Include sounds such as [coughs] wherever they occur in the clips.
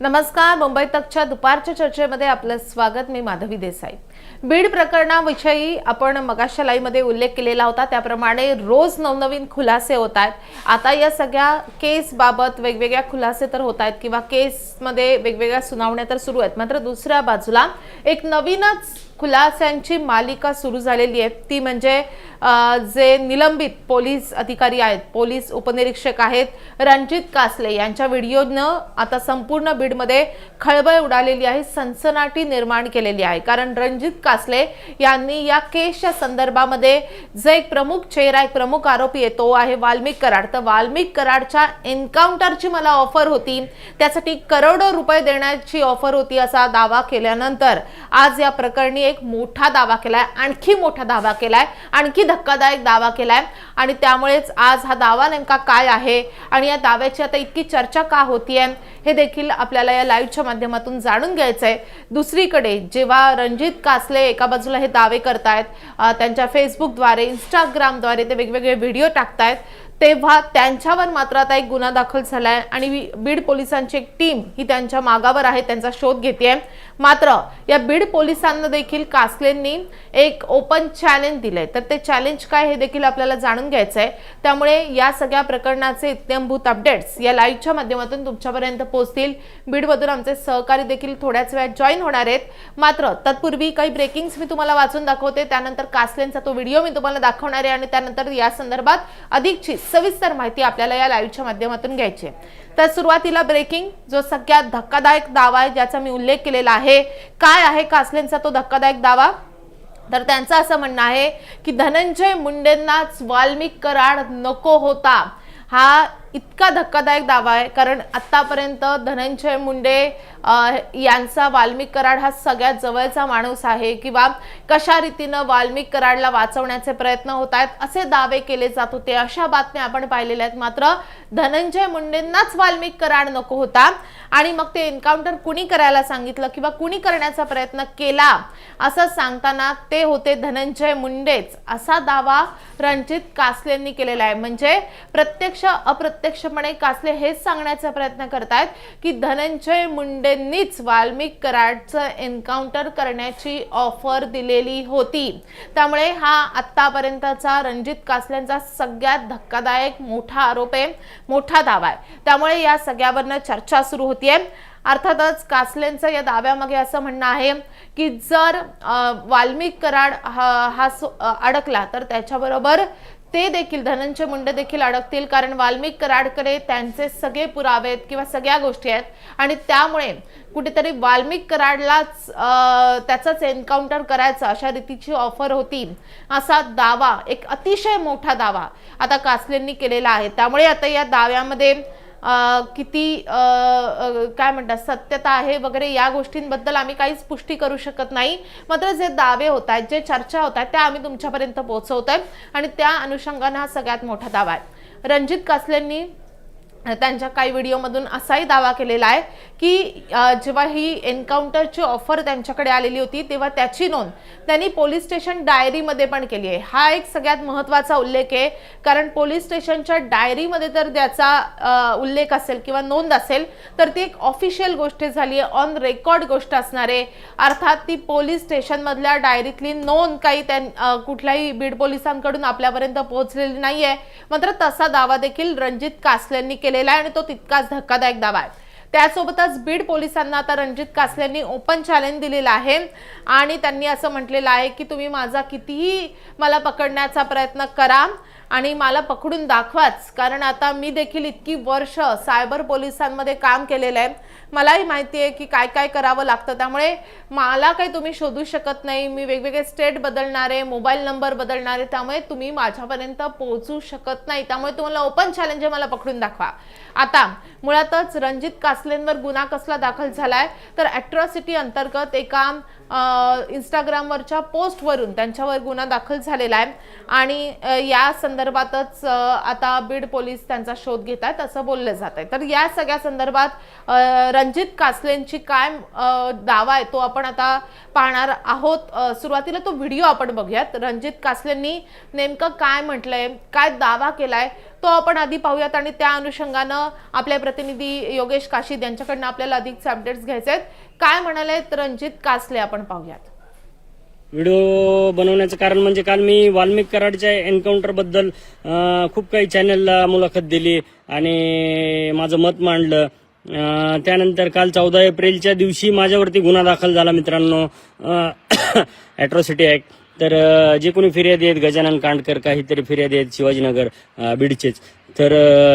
नमस्कार मुंबई तकच्या दुपारच्या चर्चेमध्ये आपलं स्वागत. मी माधवी देसाई. बीड प्रकरणाविषयी आपण मगाशा लाईमध्ये उल्लेख केलेला होता. त्याप्रमाणे रोज नवनवीन खुलासे होत आहेत. आता या सगळ्या केसबाबत वेगवेगळ्या खुलासे तर होत आहेत किंवा केसमध्ये वेगवेगळ्या सुनावण्या तर सुरू आहेत. मात्र दुसऱ्या बाजूला एक नवीनच खुलास्यांची मालिका सुरू झालेली आहे. ती म्हणजे जे निलंबित पोलीस अधिकारी आहेत पोलीस उपनिरीक्षक आहेत रणजित कासले यांच्या व्हिडिओनं आता संपूर्ण बीडमध्ये खळबळ उडालेली आहे सनसनाटी निर्माण केलेली आहे. कारण रणजित कासले यांनी या केसच्या संदर्भामध्ये जे एक प्रमुख चेहरा एक प्रमुख आरोपी आहे तो आहे वाल्मिक कराड. तर वाल्मिक कराडच्या एन्काउंटरची मला ऑफर होती. त्यासाठी करोडो रुपये देण्याची ऑफर होती असा दावा केल्यानंतर आज या प्रकरणी एक मोठा दावा केलाय आणखी मोठा दावा केलाय आणखी धक्कादायक दावा केलाय. आणि त्यामुळेच आज हा दावा नेमका काय आहे? आणि या दाव्याची आता इतकी चर्चा का होतीये? हे देखील आपल्याला या लाईव्हच्या माध्यमातून जाणून घ्यायचंय. दुसरीकडे जेव्हा रणजित कासले एका बाजूला हे दावे करतायत त्यांच्या फेसबुकद्वारे इंस्टाग्रामद्वारे ते वेगवेगळे व्हिडिओ टाकतायत तेव्हा त्यांच्यावर मात्र आता एक गुन्हा दाखल झालाय. आणि बीड पोलिसांची एक टीम ही त्यांच्या मागावर आहे त्यांचा शोध घेते मात्र या बीड पोलिसांना देखील कासलेंनी एक ओपन चॅलेंज दिलंय. तर ते चॅलेंज काय हे देखील आपल्याला जाणून घ्यायचं आहे त्यामुळे या सगळ्या प्रकरणाचे इत्यंभूत अपडेट्स या लाईव्हच्या माध्यमातून तुमच्यापर्यंत पोहोचतील. बीडमधून आमचे सहकारी देखील थोड्याच वेळात जॉईन होणार आहेत. मात्र तत्पूर्वी काही ब्रेकिंग्स मी तुम्हाला वाचून दाखवते. त्यानंतर कासलेंचा तो व्हिडिओ मी तुम्हाला दाखवणार आहे आणि त्यानंतर या संदर्भात अधिकची सविस्तर माहिती आपल्याला या लाईव्हच्या माध्यमातून घ्यायची आहे. तर सुरुवातीला ब्रेकिंग जो सगळ्यात धक्कादायक दावा आहे ज्याचा मी उल्लेख केलेला आहे. काय आहे कासलेंचा तो धक्कादायक दावा? तर त्यांचं असं म्हणणं आहे की धनंजय मुंडेंनाच वाल्मिक कराड नको होता. हा इत इतका धक्कादायक दावा आहे. कारण आतापर्यंत धनंजय मुंडे यांचा वाल्मिक कराड हा सगळ्यात जवळचा माणूस आहे किंवा कशा रीतीनं वाल्मिक कराडला वाचवण्याचे प्रयत्न होत आहेत असे दावे केले जात होते. अशा बातम्या आपण पाहिलेल्या आहेत. मात्र धनंजय मुंडेंनाच वाल्मिक कराड नको होता. आणि मग ते एन्काउंटर कुणी करायला सांगितलं किंवा कुणी करण्याचा प्रयत्न केला असं सांगताना ते होते धनंजय मुंडेच. असा दावा रणजित कासलेंनी केलेला आहे. म्हणजे प्रत्यक्ष अप्रत्यक्ष अप्रत्यक्षपणे कासले हेच सांगण्याचा प्रयत्न करतायत की धनंजय मुंडेंनीच वाल्मिक कराडचं एन्काउंटर करण्याची ऑफर दिलेली होती. त्यामुळे हा आत्तापर्यंतचा रणजित कासलेंचा सगळ्यात धक्कादायक मोठा आरोप आहे मोठा दावा आहे. त्यामुळे या सगळ्यावरनं चर्चा सुरू होतीये. अर्थातच कासलेंचं या दाव्यामागे असं म्हणणं आहे की जर वाल्मिक कराड हा हा सो- अडकला तर त्याच्याबरोबर ते देखील धनंजय मुंडे देखील अडकतील कारण वाल्मिक कराडकडे त्यांचे सगळे पुरावे आहेत किंवा सगळ्या गोष्टी आहेत. आणि त्यामुळे कुठेतरी वाल्मिक कराडलाच त्याचाच एन्काउंटर करायचं अशा रीतीची ऑफर होती. असा दावा एक अतिशय मोठा दावा आता कासलेंनी केलेला आहे. त्यामुळे आता या दाव्यामध्ये किती काय म्हणतात सत्यता आहे वगैरे या गोष्टींबद्दल आम्ही काहीच पुष्टी करू शकत नाही. मात्र जे दावे होत आहेत जे चर्चा होत आहेत त्या आम्ही तुमच्यापर्यंत पोहोचवतोय. आणि त्या अनुषंगाने हा सगळ्यात मोठा दावा आहे. रणजित कासलेंनी त्यांच्या काही व्हिडिओमधून असाही दावा केलेला आहे की जेव्हा ही एन्काउंटरची ऑफर त्यांच्याकडे आलेली होती तेव्हा त्याची नोंद त्यांनी पोलीस स्टेशन डायरीमध्ये पण केली आहे. हा एक सगळ्यात महत्त्वाचा उल्लेख आहे कारण पोलीस स्टेशनच्या डायरीमध्ये जर त्याचा उल्लेख असेल किंवा नोंद असेल तर ती एक ऑफिशियल गोष्ट झाली आहे ऑन रेकॉर्ड गोष्ट असणार आहे. अर्थात ती पोलीस स्टेशनमधल्या डायरीतली नोंद काही त्यां कुठल्याही बीड पोलिसांकडून आपल्यापर्यंत पोहोचलेली नाही आहे मात्र तसा दावा देखील रणजित कासलेंनी केलेला आहे आणि तो तितकाच धक्कादायक दावा आहे. त्यासोबतच बीड पोलिसांना आता रणजित कासलेंनी ओपन चॅलेंज दिलेलं आहे. आणि त्यांनी असं म्हटलेलं आहे की तुम्ही माझा कितीही मला पकडण्याचा प्रयत्न करा आणि मला पकडून दाखवाच. कारण आता मी देखील इतकी वर्ष सायबर पोलिसांमध्ये काम केलेलं आहे. मलाही माहिती आहे की काय काय करावं लागतं. त्यामुळे मला काही तुम्ही शोधू शकत नाही. मी वेगवेगळे स्टेट बदलणारे मोबाईल नंबर बदलणारे त्यामुळे तुम्ही माझ्यापर्यंत पोहोचू शकत नाही. त्यामुळे तुम्हाला ओपन चॅलेंज मला पकडून दाखवा. आता मुळातच रणजित कासलेंवर गुन्हा कसला दाखल झालाय? तर ॲट्रॉसिटी अंतर्गत एका इंस्टाग्रामवरच्या पोस्टवरून त्यांच्यावर गुन्हा दाखल झालेला आहे. आणि या संदर्भातच आता बीड पोलीस त्यांचा शोध घेत आहेत असं बोललं जात आहे तर या सगळ्या संदर्भात रणजित कासलेंची काय दावा आहे तो आपण आता पाहणार आहोत. सुरुवातीला तो व्हिडिओ आपण बघूयात. रणजित कासलेंनी नेमकं काय म्हटलंय काय दावा केलाय तो आपण आधी पाहूयात आणि त्या अनुषंगानं आपले प्रतिनिधी योगेश काशीद यांच्याकडनं आपल्याला अधिकचे अपडेट्स घ्यायचे आहेत. काय म्हणालेत रणजित कासले आपण पाहूयात. व्हिडिओ बनवण्याचं कारण म्हणजे काल मी वाल्मिक कराडच्या एन्काउंटरबद्दल खूप काही चॅनलला मुलाखत दिली आणि माझं मत मांडलं. त्यानंतर काल चौदा एप्रिलच्या दिवशी माझ्यावरती गुन्हा दाखल झाला मित्रांनो. ॲट्रॉसिटी ॲक्ट [coughs] तर जे कोणी फिर्यादी आहेत गजानन कांडकर काहीतरी फिर्यादी आहेत शिवाजीनगर बीडचेच. तर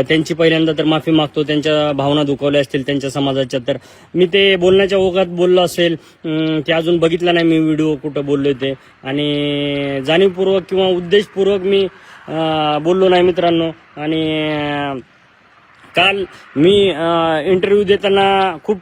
त्यांची पहिल्यांदा तर माफी मागतो त्यांच्या भावना दुखावल्या असतील त्यांच्या समाजाच्या. तर मी ते बोलण्याच्या ओघात बोललो असेल. ते अजून बघितला नाही मी व्हिडिओ कुठं बोललो ते. आणि जाणीवपूर्वक किंवा उद्देशपूर्वक मी बोललो नाही मित्रांनो. आणि काल मी इंटरव्ह्यू देताना खूप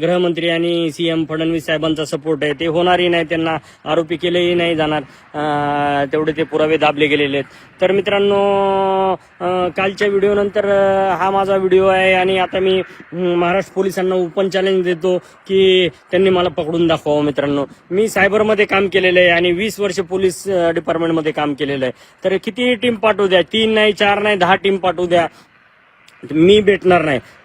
गृहमंत्री आणि सी एम फडणवीस साहेबांचा सपोर्ट आहे. ते होणारही नाही त्यांना आरोपी केलेही नाही जाणार. तेवढे ते पुरावे दाबले गेलेले आहेत. तर मित्रांनो कालच्या व्हिडिओनंतर हा माझा व्हिडिओ आहे आणि आता मी महाराष्ट्र पोलिसांना ओपन चॅलेंज देतो की त्यांनी मला पकडून दाखवावं मित्रांनो. मी सायबरमध्ये काम केलेलं आहे आणि वीस वर्ष पोलीस डिपार्टमेंटमध्ये काम केलेलं आहे. तर किती टीम पाठवू द्या तीन नाही चार नाही दहा टीम पाठवू द्या मी भेटणार नाही.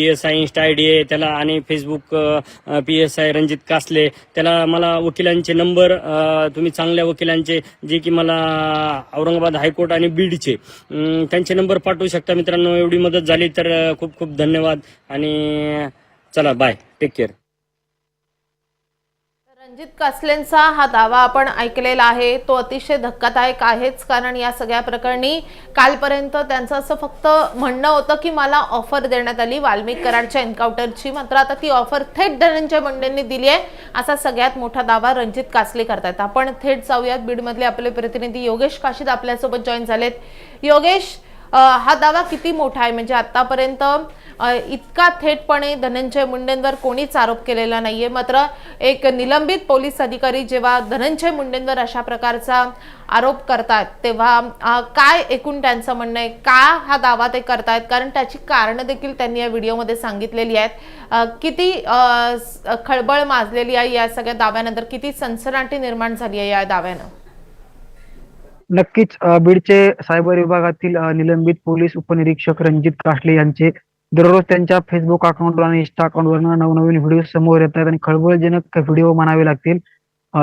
P S I insta I D आहे त्याला आणि Facebook P S I Ranjit Kasle. त्याला मला वकिलांचे नंबर तुम्ही चांगल्या वकिलांचे जे की मला औरंगाबाद हायकोर्ट आणि बीडचे त्यांचे नंबर पाठवू शकता मित्रांनो. एवढी मदत झाली तर खूप खूप धन्यवाद. आणि चला बाय टेक केअर रणजित कासलेंचा हा दावा आपण ऐकलेला आहे. तो अतिशय धक्कादायक आहेच कारण या सगळ्या प्रकरणी कालपर्यंत त्यांचं असं फक्त म्हणणं होतं की मला ऑफर देण्यात आली. वाल्मिक कराडच्या एन्काउंटरची मात्र आता ती ऑफर थेट धनंजय मुंडेंनी दिली आहे. असा सगळ्यात मोठा दावा रणजित कासले करतायत. आपण थेट जाऊयात बीडमधले आपले प्रतिनिधी योगेश काशीद आपल्यासोबत जॉईन झालेत. योगेश हा दावा किती मोठा आहे? म्हणजे आतापर्यंत इतका थेटपणे धनंजय मुंडेंवर कोणीच आरोप केलेला नाहीये. मात्र एक निलंबित पोलीस अधिकारी जेव्हा धनंजय मुंडेंवर अशा प्रकारचा आरोप करतात तेव्हा काय एकूण त्यांचं म्हणणं आहे? का हा दावा ते करतायत? कारण त्याची कारणं देखील त्यांनी या व्हिडिओमध्ये सांगितलेली आहेत. किती खळबळ माजलेली आहे या सगळ्या दाव्यानंतर? किती सनसनाटी निर्माण झाली आहे या दाव्यानं? नक्कीच. बीडचे सायबर विभागातील निलंबित पोलीस उपनिरीक्षक रणजित कासले यांचे दररोज त्यांच्या फेसबुक अकाउंटवर आणि इन्स्टा अकाउंटवर नवनवीन व्हिडिओ समोर येतात आणि खळबळजनक व्हिडिओ म्हणावे लागतील.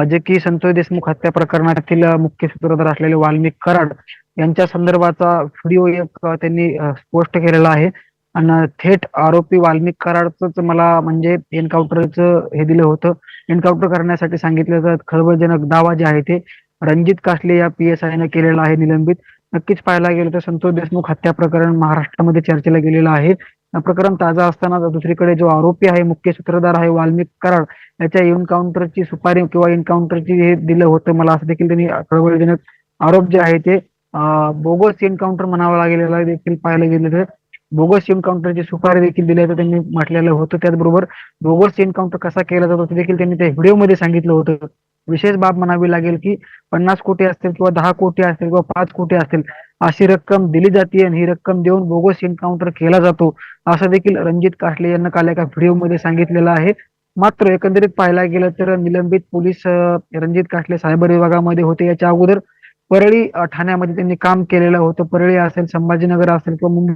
जे की संतोष देशमुख हत्या प्रकरणातील मुख्य सूत्रधार असलेले वाल्मिक कराड यांच्या संदर्भाचा व्हिडिओ एक त्यांनी पोस्ट केलेला आहे. आणि थेट आरोपी वाल्मिक कराडच मला म्हणजे एन्काउंटरचं हे दिलं होतं. एन्काउंटर करण्यासाठी सांगितलं तर खळबळजनक दावा जे आहे ते रणजित कासले या पी एस आयनं केलेला आहे निलंबित. नक्कीच पाहायला गेलं तर संतोष देशमुख हत्या प्रकरण महाराष्ट्रामध्ये चर्चेला गेलेलं आहे. प्रकरण ताजा असताना दुसरीकडे जो आरोपी आहे मुख्य सूत्रधार आहे वाल्मिक कराड याच्या एन्काउंटरची सुपारी किंवा एन्काउंटरची हे दिलं होतं. मला असं देखील त्यांनी खळबळजनक आरोप जे आहे ते बोगस एन्काउंटर म्हणावं लागेल देखील पाहायला गेलं तर बोगस एन्काउंटरची सुपारी देखील दिल्याचं त्यांनी म्हटलेलं होतं. त्याचबरोबर बोगस एन्काउंटर कसा केला जातो ते देखील त्यांनी त्या व्हिडिओमध्ये सांगितलं होतं. विशेष बाब म्हणावी लागेल की पन्नास कोटी असतील किंवा दहा कोटी असतील किंवा पाच कोटी असतील अशी रक्कम दिली जाते आणि ही रक्कम देऊन बोगस एन्काउंटर केला जातो. असं देखील रणजित कासले यांना काल एका व्हिडिओमध्ये सांगितलेलं आहे. मात्र एकंदरीत पाहायला गेलं तर निलंबित पोलीस रणजित कासले सायबर विभागामध्ये होते. याच्या अगोदर परळी ठाण्यामध्ये त्यांनी काम केलेलं होतं. परळी असेल संभाजीनगर असेल किंवा मुंबई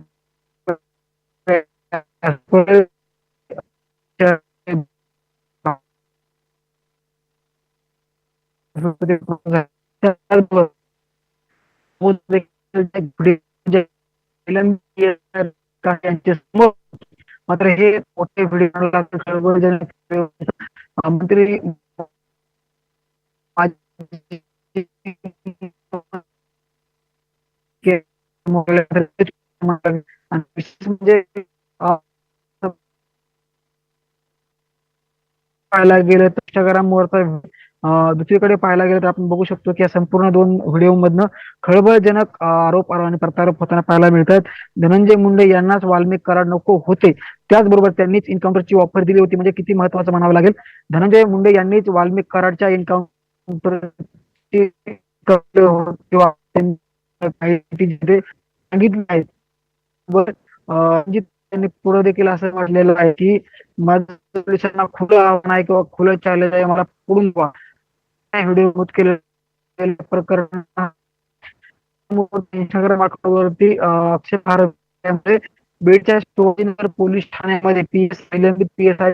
परळी त्याचबरोबर यांच्या समोर मात्र हे मोठे मंत्री म्हणजे पाहायला गेलं तर इंस्टाग्रामवरचा अ, दुसरीकडे पाहायला गेलं तर आपण बघू शकतो की या संपूर्ण दोन व्हिडिओ मधनं खळबळजनक आरोप आणि प्रत्यारोप होताना पाहायला मिळतात. धनंजय मुंडे यांनाच वाल्मिक कराड नको होते. त्याचबरोबर त्यांनीच एन्काउंटरची ऑफर दिली होती. म्हणजे किती महत्वाचं म्हणावं लागेल? धनंजय मुंडे यांनीच वाल्मिक कराडच्या एन्काउंटर आहे. त्यांनी पुढे देखील असं म्हटलेलं आहे की माझं पोलिसांना खुलं आव्हान आहे किंवा खुलं चॅलेंज आहे मला पुढून व्हिडिओ नमूद केले प्रकरण इंस्टाग्राम अकाउंटवरती अक्षय भारत बीडच्या शिवाजीनगर पोलीस ठाण्यामध्ये P S P S I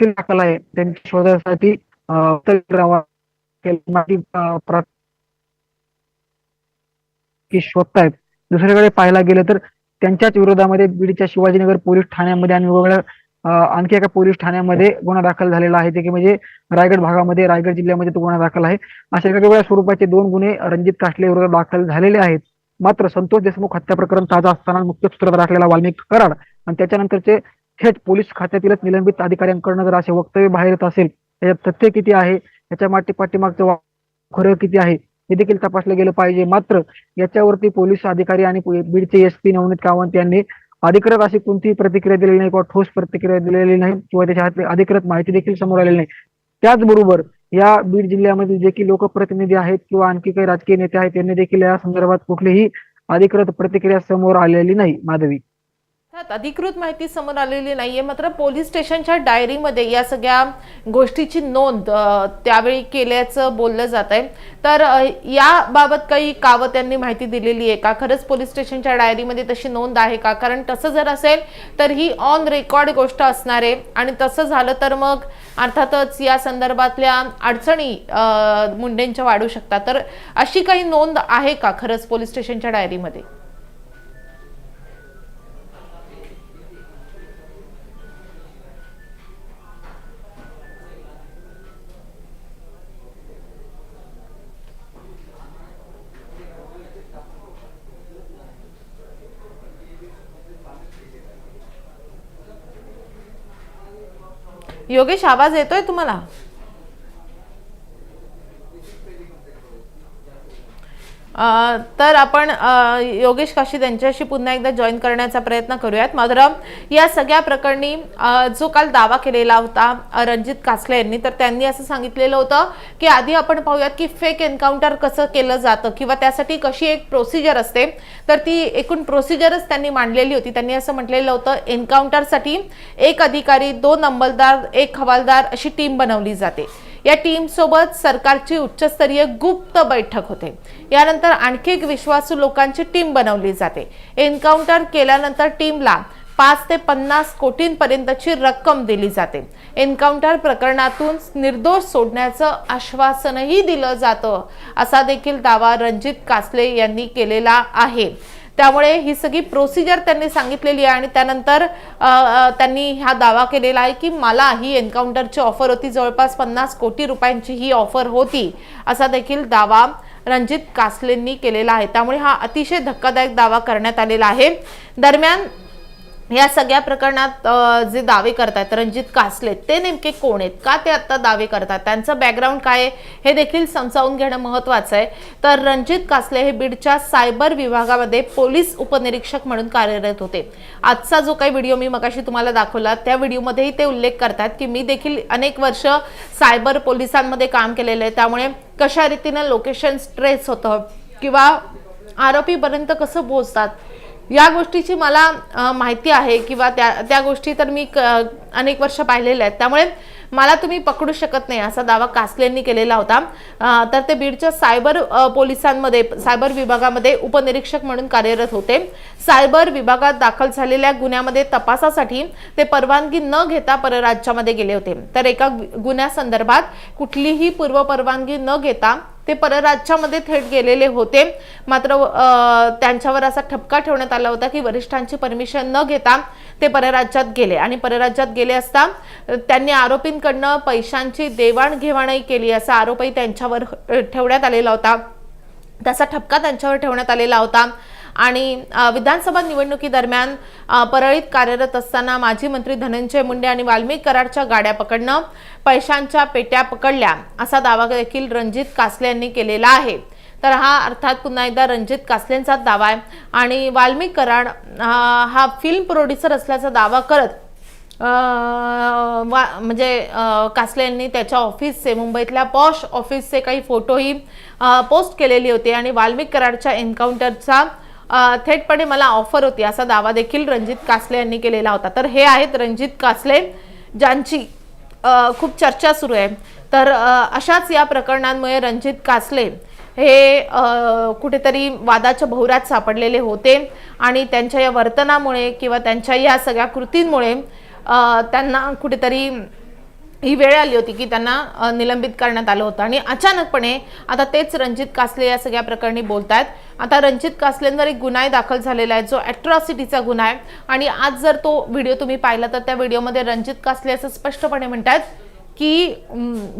दाखल आहे. त्यांच्या शोधासाठी अ, रवा- शोधतायत. दुसरीकडे पाहायला गेलं तर त्यांच्याच विरोधामध्ये बीडच्या शिवाजीनगर पोलीस ठाण्यामध्ये आणि वेगवेगळ्या आणखी एका पोलीस ठाण्यामध्ये गुन्हा दाखल झालेला आहे. ते की म्हणजे रायगड भागामध्ये रायगड जिल्ह्यामध्ये तो गुन्हा दाखल आहे. अशा वेगवेगळ्या स्वरूपाचे दोन गुन्हे रणजित कासले विरोधात दाखल झालेले आहेत. मात्र संतोष देशमुख हत्या प्रकरण ताजा असताना मुख्य सूत्रधार असलेला वाल्मिक कराड आणि त्याच्यानंतरचे थेट पोलीस खात्यातीलच निलंबित अधिकाऱ्यांकडनं जर असे वक्तव्य बाहेर येत असेल त्याच्यात तथ्य किती आहे? याच्या माटी पाठीमागचं खरं किती आहे? हे देखील तपासलं गेलं पाहिजे. मात्र याच्यावरती पोलीस अधिकारी आणि बीडचे एस पी नवनीत कावंत यांनी अधिकृत अशी कोणतीही प्रतिक्रिया दिलेली नाही किंवा ठोस प्रतिक्रिया दिलेली नाही किंवा त्याच्या हाती अधिकृत माहिती देखील समोर आलेली नाही. त्याचबरोबर या बीड जिल्ह्यामध्ये जे की लोकप्रतिनिधी आहेत किंवा आणखी काही राजकीय नेते आहेत त्यांनी देखील या संदर्भात कुठलीही अधिकृत प्रतिक्रिया समोर आलेली नाही माधवी. अधिकृत माहिती समोर आलेली नाहीये. मात्र पोलीस स्टेशनच्या डायरीमध्ये या सगळ्या गोष्टीची नोंद त्यावेळी केल्याचं बोललं जात आहे तर याबाबत काही कावं त्यांनी माहिती दिलेली आहे का? खरंच पोलीस स्टेशनच्या डायरीमध्ये तशी नोंद आहे का? कारण तसं जर असेल तर ही ऑन रेकॉर्ड गोष्ट असणार आहे. आणि तसं झालं तर मग अर्थातच या संदर्भातल्या अडचणी मुंडेंच्या वाढू शकतात. तर अशी काही नोंद आहे का खरंच पोलीस स्टेशनच्या डायरीमध्ये? योगेश आवाज येतोय तुम्हाला? तर आपण योगेश काशी यांच्याशी पुन्हा एकदा जॉईन करण्याचा प्रयत्न करूयात. मात्र या सगळ्या प्रकरणी जो काल दावा केलेला होता रणजित कासले यांनी तर त्यांनी असं सांगितलेलं होतं की आधी आपण पाहूयात की फेक एन्काउंटर कसं केलं जातं किंवा त्यासाठी कशी एक प्रोसिजर असते. तर ती एकूण प्रोसिजरच त्यांनी मांडलेली होती. त्यांनी असं म्हटलेलं होतं एन्काउंटरसाठी एक अधिकारी दोन अंमलदार एक हवालदार अशी टीम बनवली जाते. या टीमसोबत सरकारची उच्चस्तरीय गुप्त बैठक होते. यानंतर आणखी एक विश्वासू लोकांची टीम बनवली जाते. एन्काउंटर केल्यानंतर टीमला पाच ते पन्नास कोटींपर्यंतची रक्कम दिली जाते. एन्काउंटर प्रकरणातून निर्दोष सोडण्याचं आश्वासनही दिलं जातं असा देखील दावा रणजित कासले यांनी केलेला आहे. त्यामुळे ही सगळी प्रोसिजर त्यांनी सांगितलेली आहे आणि त्यानंतर त्यांनी हा दावा केलेला आहे की मला ही एन्काउंटरची ऑफर होती. जवळपास पन्नास कोटी रुपयांची ही ऑफर होती. असा देखील दावा रणजित कासलेंनी केलेला आहे. त्यामुळे हा अतिशय धक्कादायक दावा करण्यात आलेला आहे. दरम्यान या सगळ्या प्रकरणात जे दावे करतात रणजित कासले ते नेमके कोण आहेत? का ते आता दावे करतात? त्यांचं बॅकग्राऊंड काय आहे? हे देखील समजावून घेणं महत्वाचं आहे. तर रणजित कासले हे बीडच्या सायबर विभागामध्ये पोलीस उपनिरीक्षक म्हणून कार्यरत होते. आजचा जो काही व्हिडिओ मी मगाशी तुम्हाला दाखवला त्या व्हिडिओमध्येही ते उल्लेख करतात की मी देखील अनेक वर्ष सायबर पोलिसांमध्ये काम केलेलं आहे. त्यामुळे कशा रीतीनं लोकेशन स्ट्रेस होतं किंवा आरोपीपर्यंत कसं पोहोचतात या गोष्टीची मला माहिती आहे किंवा त्या त्या गोष्टी तर मी क- अनेक वर्ष पाहिलेल्या आहेत. त्यामुळे मला तुम्ही पकडू शकत नाही असा दावा कासलेंनी केलेला होता. तर ते बीडच्या सायबर पोलिसांमध्ये सायबर विभागामध्ये उपनिरीक्षक म्हणून कार्यरत होते. सायबर विभागात दाखल झालेल्या गुन्ह्यामध्ये तपासासाठी ते परवानगी न घेता परराज्यामध्ये गेले होते. तर एका गु- गुन्ह्यासंदर्भात कुठलीही पूर्व परवानगी न घेता ते परराज्यामध्ये थेट गेलेले होते. मात्र त्यांच्यावर असा ठपका ठेवण्यात आला होता की वरिष्ठांची परमिशन न घेता ते परराज्यात गेले. आणि परराज्यात गेले असता त्यांनी आरोपींकडनं पैशांची देवाणघेवाणही केली असा आरोपही त्यांच्यावर ठेवण्यात आलेला होता. त्याचा ठपका त्यांच्यावर ठेवण्यात आलेला होता. आणि विधानसभा निवडणुकीदरम्यान परळीत कार्यरत असताना माजी मंत्री धनंजय मुंडे आणि वाल्मिक कराडच्या गाड्या पकडणं पैशांच्या पेट्या पकडल्या असा दावा देखील रणजित कासले यांनी केलेला आहे. तर हा अर्थात पुन्हा एकदा रणजित कासलेंचा दावा आहे. आणि वाल्मिक कराड हा फिल्म प्रोड्युसर असल्याचा दावा करत वा- म्हणजे कासले यांनी त्याच्या ऑफिसचे मुंबईतल्या पॉश ऑफिसचे काही फोटोही पोस्ट केलेली होती. आणि वाल्मिक कराडच्या एन्काउंटरचा थेटपणे मला ऑफर होती. असा दावा देखील रणजित कासले यांनी केलेला होता. तर हे आहेत रणजित कासले ज्यांची खूप चर्चा सुरू आहे. तर अशाच या प्रकरणांमुळे रणजित कासले हे कुठेतरी वादाच्या भोवऱ्यात सापडलेले होते आणि त्यांच्या या वर्तनामुळे किंवा त्यांच्या या सगळ्या कृतींमुळे त्यांना कुठेतरी ही वेळ आली होती की त्यांना निलंबित करण्यात आलं होतं. आणि अचानकपणे आता तेच रणजित कासले या सगळ्या प्रकरणी बोलत आहेत आता रणजित कासलेंवर एक गुन्हा दाखल झालेला आहे जो अॅट्रॉसिटीचा गुन्हा आहे. आणि आज जर तो व्हिडिओ तुम्ही पाहिला तर त्या व्हिडिओमध्ये रणजित कासले असं स्पष्टपणे म्हणतात की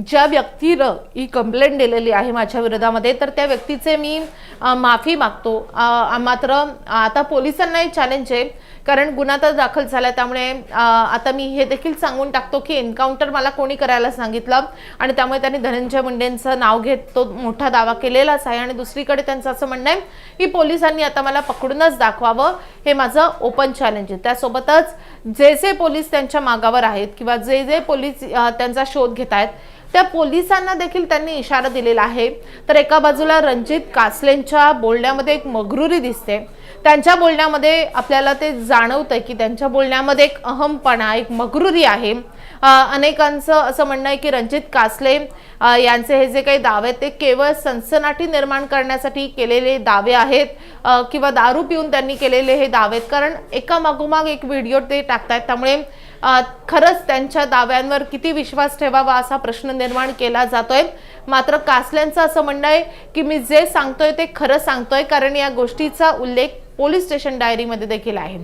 ज्या व्यक्तीनं ही कंप्लेंट दिलेली आहे माझ्या विरोधामध्ये तर त्या व्यक्तीचे मी माफी मागतो. मात्र आता पोलिसांनाही चॅलेंज आहे. कारण गुन्हा तर दाखल झाला त्यामुळे आता मी हे देखील सांगून टाकतो की एन्काउंटर मला कोणी करायला सांगितलं आणि त्यामुळे त्यांनी धनंजय मुंडेंचं नाव घेत तो मोठा दावा केलेलाच आहे आणि दुसरीकडे त्यांचं असं म्हणणं आहे की पोलिसांनी आता मला पकडूनच दाखवावं हे माझं ओपन चॅलेंज आहे. त्यासोबतच जे जे पोलीस त्यांच्या मागावर आहेत किंवा जे जे पोलीस त्यांचा शोध घेत आहेत त्या पोलिसांना देखील त्यांनी इशारा दिलेला आहे. तर एका बाजूला रणजित कासलेंच्या बोलण्यामध्ये एक मगरुरी दिसते. त्यांच्या बोलण्यामध्ये आपल्याला ते जाणवतं की त्यांच्या बोलण्यामध्ये एक अहमपणा एक मगरुरी आहे. अनेकांचं असं म्हणणं आहे की रणजित कासले यांचे हे जे काही दावे आहेत ते केवळ सनसनाटी निर्माण करण्यासाठी केलेले दावे आहेत किंवा दारू पिऊन त्यांनी केलेले हे दावे आहेत. कारण एकामागोमाग एक व्हिडिओ ते टाकतायत. त्यामुळे खरंच त्यांच्या दाव्यांवर किती विश्वास ठेवावा असा प्रश्न निर्माण केला जातोय. मात्र कासल्यांचं असं म्हणणं आहे की मी जे सांगतोय ते खरं सांगतोय कारण या गोष्टीचा उल्लेख पोलीस स्टेशन डायरीमध्ये देखील आहे.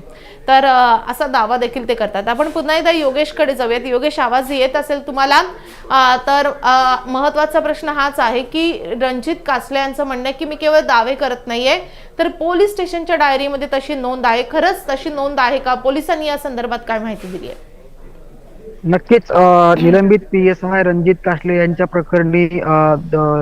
तर असा दावा देखील ते करतात. आपण पुन्हा एकदा योगेशकडे जाऊयात. योगेश आवाज येत असेल तुम्हाला? तर महत्त्वाचा महत्त्वाचा प्रश्न हाच आहे की रणजित कासले यांचं म्हणणं आहे की मी केवळ दावे करत नाहीये तर पोलीस स्टेशनच्या डायरीमध्ये तशी नोंद आहे. खरंच तशी नोंद आहे का? पोलिसांनी या संदर्भात काय माहिती दिली आहे? नक्कीच निलंबित P S I Ranjit Kasle यांच्या प्रकरणी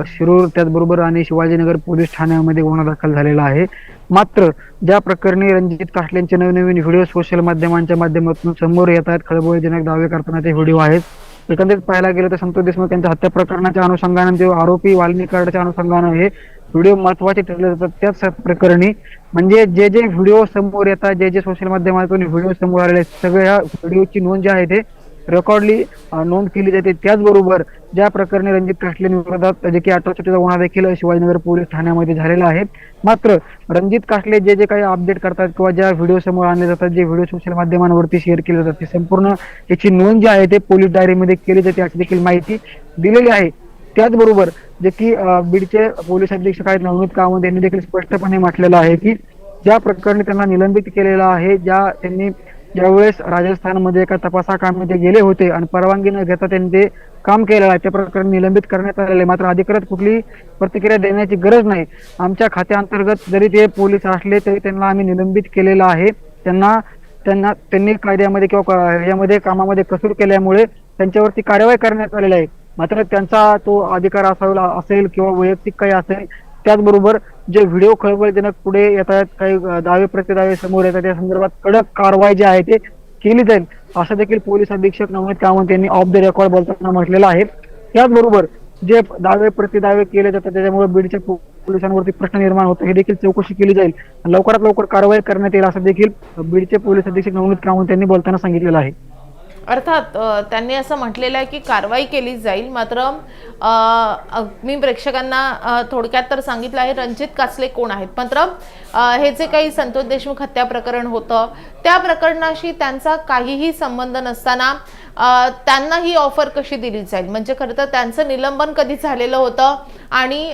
शिरूर त्याचबरोबर आणि शिवाजीनगर पोलीस ठाण्यामध्ये गुन्हा दाखल झालेला आहे. मात्र ज्या प्रकरणी रणजित कासलेंचे नवीन नवनवीन व्हिडिओ सोशल माध्यमांच्या माध्यमातून समोर येत आहेत खळबळजनक दावे करताना ते व्हिडिओ आहेत. एकंदरीत पाहायला गेलं तर संतोष देशमुख यांच्या हत्या प्रकरणाच्या अनुषंगाने जे आरोपी वाल्मिक कराडच्या अनुषंगानं हे व्हिडिओ महत्त्वाचे ठरले जातात. त्याच प्रकरणी म्हणजे जे जे व्हिडिओ समोर येतात जे जे सोशल माध्यमातून व्हिडिओ समोर आलेले आहेत, सगळ्या व्हिडिओची नोंद जी आहे ते रेकॉर्डली नोंद केली जाते. त्याचबरोबर ज्या प्रकरणी रणजित कासले विरोधात जे की अठराशेचा गुन्हा देखील शिवाजीनगर पोलीस ठाण्यामध्ये झालेला आहे. मात्र रणजित कासले जे जे काही अपडेट करतात किंवा ज्या व्हिडिओ समोर आणले जातात जे व्हिडिओ सोशल माध्यमांवरती शेअर केले जातात ते संपूर्ण याची नोंद जी आहे ते पोलीस डायरीमध्ये केली जाते याची देखील माहिती दिलेली आहे. त्याचबरोबर जे की बीडचे पोलीस अधीक्षक आहेत नवनीत कामत यांनी देखील स्पष्टपणे म्हटलेलं आहे की ज्या प्रकरणी त्यांना निलंबित केलेलं आहे ज्या त्यांनी ज्यावेळेस राजस्थानमध्ये एका तपासाकामध्ये ते गेले होते आणि परवानगी न घेता त्यांनी ते काम केलेलं आहे त्या प्रकरणी निलंबित करण्यात आलेले आहे. मात्र अधिकृत कुठली प्रतिक्रिया देण्याची गरज नाही. आमच्या खात्याअंतर्गत जरी ते पोलीस असले तरी त्यांना आम्ही निलंबित केलेलं आहे. त्यांना त्यांना त्यांनी कायद्यामध्ये किंवा यामध्ये कामामध्ये कसूर केल्यामुळे त्यांच्यावरती कारवाई करण्यात आलेली आहे. मात्र त्यांचा तो अधिकार असावा असेल किंवा वैयक्तिक काही असेल त्याचबरोबर जे व्हिडिओ खळबळजनक पुढे येत आहेत काही दावे प्रतिदावे समोर येतात त्या संदर्भात कडक कारवाई जी आहे ते केली जाईल असं देखील पोलीस अधीक्षक नवनीत कामत यांनी ऑफ द रेकॉर्ड बोलताना म्हटलेलं आहे. त्याचबरोबर जे दावे प्रतिदावे केले जातात त्याच्यामुळे बीडच्या पोलिसांवरती प्रश्न निर्माण होतो हे देखील चौकशी केली जाईल. लवकरात लवकर कारवाई करण्यात येईल असं देखील बीडचे पोलीस अधीक्षक नवनीत कामत यांनी बोलताना सांगितलेलं आहे. अर्थात त्यांनी असं म्हटलेलं आहे की कारवाई केली जाईल. मात्र मी प्रेक्षकांना थोडक्यात तर सांगितलं आहे रणजित कासले कोण आहेत? मात्र हे जे काही संतोष देशमुख हत्या प्रकरण होतं त्या प्रकरणाशी त्यांचा काहीही संबंध नसताना त्यांना ही ऑफर कशी दिली जाईल? म्हणजे खरं तर त्यांचं निलंबन कधी झालेलं होतं आणि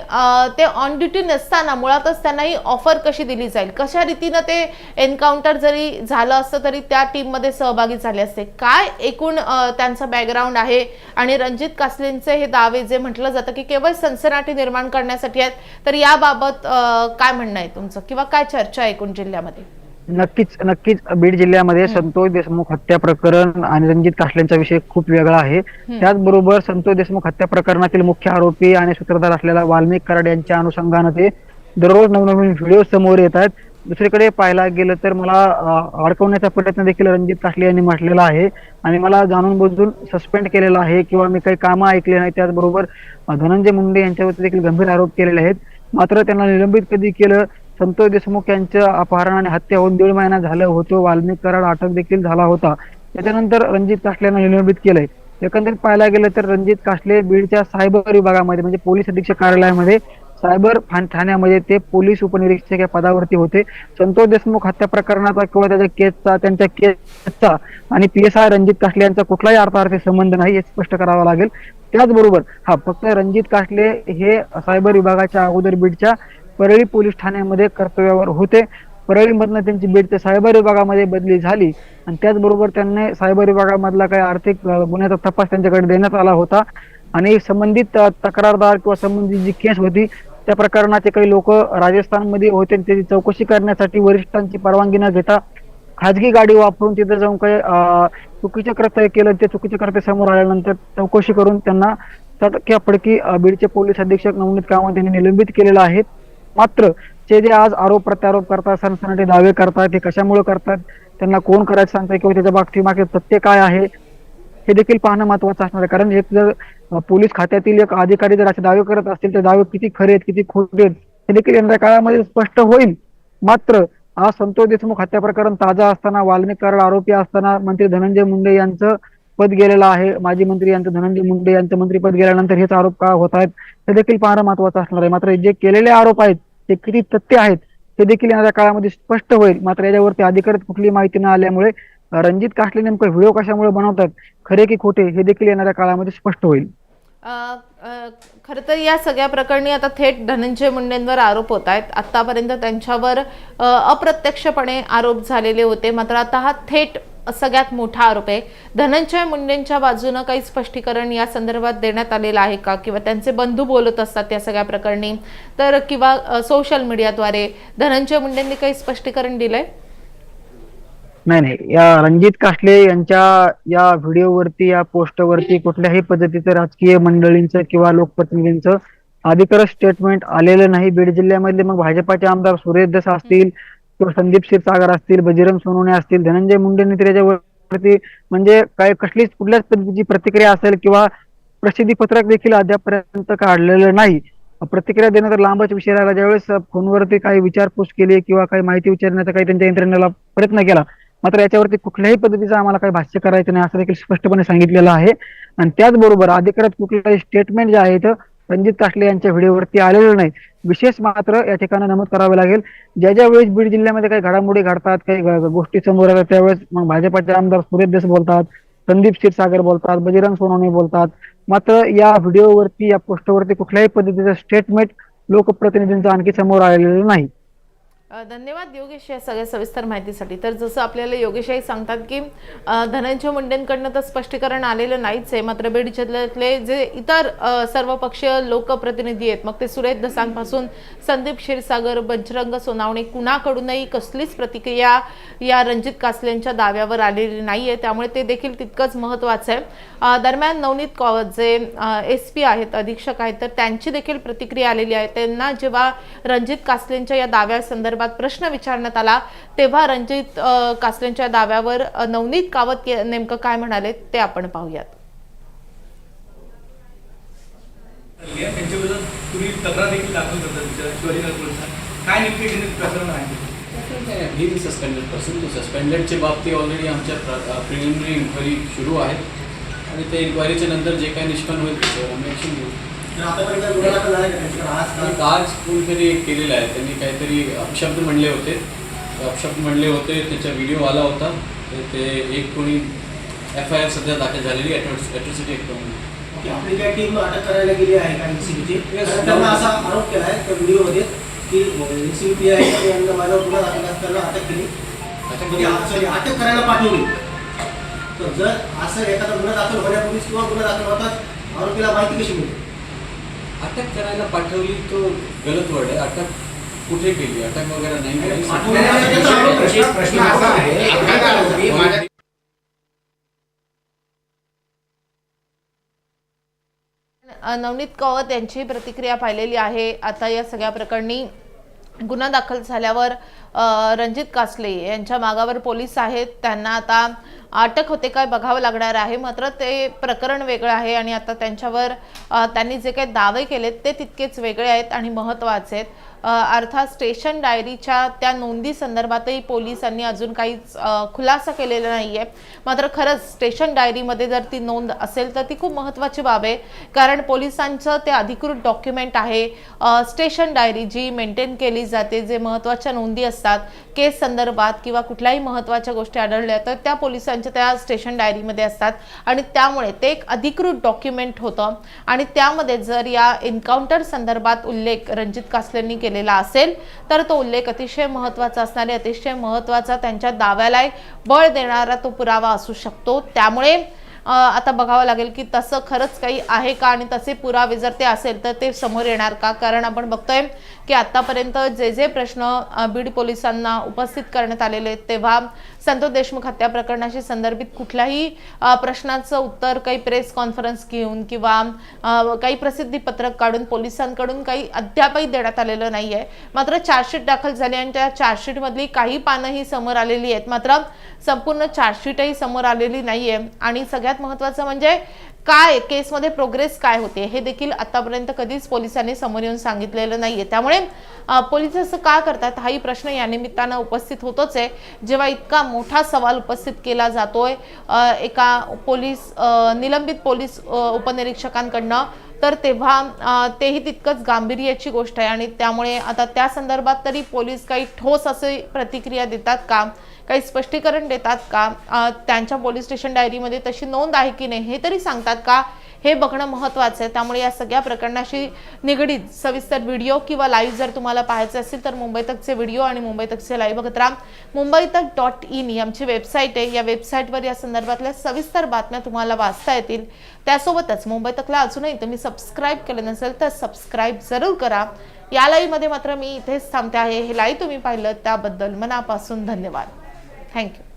ते ऑन ड्युटी नसताना मुळातच त्यांना ही ऑफर कशी दिली जाईल? कशा रीतीनं ते एन्काउंटर जरी झालं असतं तरी त्या टीममध्ये सहभागी झाले असते. काय एकूण त्यांचा त्यांचं बॅकग्राऊंड आहे? आणि रणजित कासलेंचे हे दावे जे म्हटलं जातं की केवळ सनसनाटी निर्माण करण्यासाठी आहेत तर याबाबत काय म्हणणं आहे तुमचं? किंवा काय चर्चा आहे एकूण जिल्ह्यामध्ये? नक्कीच नक्कीच. बीड जिल्ह्यामध्ये संतोष देशमुख हत्या प्रकरण आणि रणजित कासलेंचा विषय खूप वेगळा आहे. त्याचबरोबर संतोष देशमुख हत्या प्रकरणातील मुख्य आरोपी आणि सूत्रधार असलेला वाल्मिक कराड यांच्या अनुषंगानं ते दररोज नवनवीन व्हिडिओ समोर येत आहेत. दुसरीकडे पाहायला गेलं तर मला अडकवण्याचा प्रयत्न देखील रणजित कासले यांनी म्हटलेला आहे. आणि मला जाणून बुजून सस्पेंड केलेला आहे किंवा मी काही कामं ऐकले नाही. त्याचबरोबर धनंजय मुंडे यांच्यावरती देखील गंभीर आरोप केलेले आहेत. मात्र त्यांना निलंबित कधी केलं संतोष देशमुख यांचं अपहरण आणि हत्या होऊन दीड महिना झालं. होतं. वाल्मिक कराड अटक देखील झाला होता. त्याच्यानंतर रणजित कासले यांना निलंबित केलंय. एकंदरीत पाहायला गेलं तर रणजित कासले बीडच्या सायबर विभागामध्ये म्हणजे पोलीस अधीक्षक कार्यालयामध्ये सायबर ठाण्यामध्ये ते पोलीस उपनिरीक्षक या पदावरती होते. संतोष देशमुख हत्या प्रकरणाचा किंवा त्याच्या केसचा त्यांच्या केसचा आणि P S I Ranjit Kasle यांचा कुठलाही अर्थार्थी संबंध नाही हे स्पष्ट करावा लागेल. त्याचबरोबर हा फक्त रणजित कासले हे सायबर विभागाच्या अगोदर बीडच्या परळी पोलीस ठाण्यामध्ये कर्तव्यावर होते. परळीमधनं त्यांची बीड ते सायबर विभागामध्ये बदली झाली आणि त्याचबरोबर त्यांनी सायबर विभागामधला काही आर्थिक गुन्ह्याचा तपास त्यांच्याकडे देण्यात आला होता. आणि संबंधित तक्रारदार किंवा संबंधित जी केस होती त्या प्रकरणाचे काही लोक राजस्थानमध्ये होते त्याची चौकशी करण्यासाठी वरिष्ठांची परवानगी न घेता खाजगी गाडी वापरून तिथे जाऊन काही चुकीचे कृत्य केलं ते चुकीचे कृत्य समोर आल्यानंतर चौकशी करून त्यांना तडक्यापडकी अं, बीडचे पोलीस अधीक्षक नवनीत कामत यांनी निलंबित केलेलं आहे. मात्र ते जे आज आरोप प्रत्यारोप करतात सनसनाटे दावे करतात ते कशामुळे करतात त्यांना कोण करायचं सांगताय किंवा त्याच्या बाबतीत मागे तथ्य काय आहे हे देखील पाहणं महत्वाचं असणार आहे. कारण एक जर पोलीस खात्यातील एक अधिकारी जर असे दावे करत असतील तर दावे किती खरे आहेत किती खोटे आहेत हे देखील येणाऱ्या काळामध्ये स्पष्ट होईल. मात्र आज संतोष देशमुख हत्या प्रकरण ताजा असताना वाल्मिक कराड आरोपी असताना मंत्री धनंजय मुंडे यांचं पद गेलेलं आहे. माजी मंत्री यांचं धनंजय मुंडे यांचं मंत्रीपद गेल्यानंतर हेच आरोप का होत आहेत हे देखील फार महत्वाचं असणार आहे. मात्र जे केलेले आरोप आहेत ते किती तथ्य आहेत हे देखील येणाऱ्या काळामध्ये स्पष्ट होईल. मात्र याच्यावरती अधिकृत कुठली माहिती न आल्यामुळे रणजित कासले नेमकं व्हिडिओ कशामुळे बनवतात खरे की खोटे हे देखील येणाऱ्या काळामध्ये स्पष्ट होईल. खर तर या सगळ्या प्रकरणी आता थेट धनंजय मुंडेंवर आरोप होत आहेत. आतापर्यंत त्यांच्यावर अप्रत्यक्षपणे आरोप झालेले होते. मात्र आता हा थेट सगळ्यात मोठा आरोप आहे. धनंजय मुंडेंच्या बाजूनं काही स्पष्टीकरण या संदर्भात देण्यात आलेलं आहे का? किंवा त्यांचे बंधू बोलत असतात या सगळ्या प्रकरणी? तर किंवा सोशल मीडियाद्वारे धनंजय मुंडेंनी काही स्पष्टीकरण दिलंय? नाही नाही. या रणजित कासले यांच्या या व्हिडिओवरती या पोस्टवरती कुठल्याही पद्धतीचं राजकीय मंडळींचं किंवा लोकप्रतिनिधींचं अधिकृत स्टेटमेंट आलेलं नाही. बीड जिल्ह्यामधले मग भाजपाचे आमदार सुरेश दस असतील संदीप क्षीरसागर असतील बजरंग सोनवणे असतील धनंजय मुंडेंनी तर म्हणजे काय कसलीच कुठल्याच पद्धतीची प्रतिक्रिया असेल किंवा प्रसिद्धी पत्रक देखील अद्यापर्यंत काढलेलं नाही. प्रतिक्रिया देणं तर लांबच विषय राहिला. ज्यावेळेस फोनवरती काही विचारपूस केली किंवा काही माहिती विचारण्याचा काही त्यांच्या यंत्रणेला प्रयत्न केला मात्र याच्यावरती कुठल्याही पद्धतीचं आम्हाला काही भाष्य करायचं नाही असं देखील स्पष्टपणे सांगितलेलं आहे. आणि त्याचबरोबर अधिकारात कुठलंही स्टेटमेंट जे आहे ते रणजित कासले यांच्या व्हिडिओवरती आलेलं नाही. विशेष मात्र या ठिकाणी नमूद करावे लागेल. ज्या ज्या वेळेस बीड जिल्ह्यामध्ये काही घडामोडी घडतात काही गोष्टी समोर येतात त्यावेळेस मग भाजपाचे आमदार सुरेश देस बोलतात संदीप क्षीरसागर बोलतात बजरंग सोनवणे बोलतात. मात्र या व्हिडिओवरती या पोस्टवरती कुठल्याही पद्धतीचं स्टेटमेंट लोकप्रतिनिधींचं आणखी समोर आलेलं नाही. धन्यवाद योगेश या सगळ्या सविस्तर माहितीसाठी. तर जसं आपल्याला योगेशही सांगतात की धनंजय मुंडेंकडनं तर स्पष्टीकरण आलेलं नाहीच आहे. मात्र बीड जिल्ह्यातले जे इतर सर्वपक्षीय लोकप्रतिनिधी आहेत मग ते सुरेश दसांपासून संदीप क्षीरसागर बजरंग सोनावणे कुणाकडूनही कसलीच प्रतिक्रिया या रणजित कासलेंच्या दाव्यावर आलेली नाही आहे त्यामुळे ते देखील तितकंच महत्त्वाचं आहे. दरम्यान नवनीत कॉ जे एस पी आहेत अधीक्षक आहेत तर त्यांची देखील प्रतिक्रिया आलेली आहे. त्यांना जेव्हा रणजित कासलेंच्या या दाव्यासंदर्भात प्रश्न विचारण्यात आला. तेव्हा रणजित कासलेंच्या दाव्यावर नवनीत कावत के- नेमकं काय म्हणाले ते आपण पाहूयात. ही सस्पेंडेड पर्सन सस्पेंडेडच्या बाबतीत ऑलरेडी आमच्या प्रिलिमिनरी इन्क्वायरी सुरू आहे आणि त्या इन्क्वायरीच्या नंतर जे काही निष्पन्न होईल त्याच्यावर आम्ही ॲक्शन घेऊ. आज कोणीतरी एक केलेलं आहे. त्यांनी काहीतरी अपशब्द म्हणले होते. अपशब्द म्हणले होते त्याचा व्हिडिओ आला होता. तर ते एक कोणी एफ आय आर सध्या दाखल झालेली ॲट्रॉसिटी ओके, आपली काय टीम अटक करायला गेली आहे का एनसीबीची? त्यांना. असा आरोप केला आहे त्या व्हिडिओमध्ये की एनसीबी आहे यांना माझ्यावर गुन्हा दाखल असताना अटक केली. म्हणजे सॉरी अटक करायला पाठवली. तर जर असं एखादा गुन्हा दाखल होण्यापूर्वीच किंवा गुन्हा दाखल होतात आरोपीला माहिती कशी मिळते अटक करायला पाठवली तो गलत वर्ड आहे. अटक कुठे केली? अटक वगैरे नाही नवनीत कौत यांची प्रतिक्रिया पाहिलेली आहे. आता या सगळ्या प्रकरणी गुन्हा दाखल झाल्यावर अ, रणजित कासले यांच्या मागावर पोलीस आहेत. त्यांना आता अटक होते काय बघावं लागणार आहे. मात्र ते प्रकरण वेगळं आहे आणि आता त्यांच्यावर त्यांनी जे काही दावे केलेत ते तितकेच वेगळे आहेत आणि महत्त्वाचे आहेत. अर्थात स्टेशन डायरीच्या त्या नोंदी संदर्भातही पोलिसांनी अजून काहीच खुलासा केलेला नाही आहे मात्र खरंच स्टेशन डायरीमध्ये जर ती नोंद असेल तर ती खूप महत्त्वाची बाब आहे. कारण पोलिसांचं ते अधिकृत डॉक्युमेंट आहे. स्टेशन डायरी जी मेंटेन केली जाते जे महत्त्वाच्या नोंदी असतात केस संदर्भात किंवा कुठल्याही महत्त्वाच्या गोष्टी आढळल्या तर त्या पोलिसांच्या त्या स्टेशन डायरीमध्ये असतात. आणि त्यामुळे ते एक अधिकृत डॉक्युमेंट होतं. आणि त्यामध्ये जर या एन्काउंटर संदर्भात उल्लेख रणजित कासलेंनी केलेला असेल तर तो उल्लेख अतिशय महत्त्वाचा असणारे अतिशय महत्त्वाचा त्यांच्या दाव्याला बळ देणारा तो पुरावा असू शकतो. त्यामुळे आता बघावं लागेल की तसं खरंच काही आहे का आणि तसे पुरावे जर ते असेल तर ते समोर येणार का? कारण आपण बघतोय की आतापर्यंत जे जे प्रश्न बीड पोलिसांना उपस्थित करण्यात आलेले आहेत तेव्हा संतोष देशमुख हत्या प्रकरणाशी संदर्भित कुठल्याही प्रश्नाचं उत्तर काही प्रेस कॉन्फरन्स घेऊन किंवा काही प्रसिद्धी पत्रक काढून पोलिसांकडून काही अद्यापही देण्यात आलेलं नाही आहे मात्र चार्जशीट दाखल झाली आणि त्या चार्जशीटमधली काही पानं ही समोर आलेली आहेत. मात्र संपूर्ण चार्जशीटही समोर आलेली नाही आहे आणि सगळ्यात महत्त्वाचं म्हणजे काय केसमध्ये प्रोग्रेस काय होते हे देखील आतापर्यंत कधीच पोलिसांनी समोर येऊन सांगितलेलं नाहीये. त्यामुळे पोलीस असं का करतात हाही प्रश्न या निमित्तानं उपस्थित होतोच आहे. जेव्हा इतका मोठा सवाल उपस्थित केला जातोय एका पोलीस निलंबित पोलीस उपनिरीक्षकांकडनं तर तेव्हा तेही तितकंच गांभीर्याची गोष्ट आहे. आणि त्यामुळे आता त्या संदर्भात तरी पोलीस काही ठोस असे प्रतिक्रिया देतात का? काही स्पष्टीकरण देतात का? त्यांच्या पोलीस स्टेशन डायरीमध्ये तशी नोंद आहे की नाही हे तरी सांगतात का? हे बघणं महत्त्वाचं आहे. त्यामुळे या सगळ्या प्रकरणाशी निगडीत सविस्तर व्हिडिओ किंवा लाईव्ह जर तुम्हाला पाहायचे असेल तर मुंबई तकचे व्हिडिओ आणि मुंबई तकचे लाईव्ह बघत राहा. मुंबई तक डॉट इन ही आमची वेबसाईट आहे. या वेबसाईटवर या संदर्भातल्या सविस्तर बातम्या तुम्हाला वाचता येतील. त्यासोबतच मुंबई तकला अजूनही तुम्ही सबस्क्राईब केलं नसेल तर सबस्क्राईब जरूर करा. या लाईव्हमध्ये मात्र मी इथेच थांबते आहे. हे लाईव्ह तुम्ही पाहिलं त्याबद्दल मनापासून धन्यवाद. Thank you.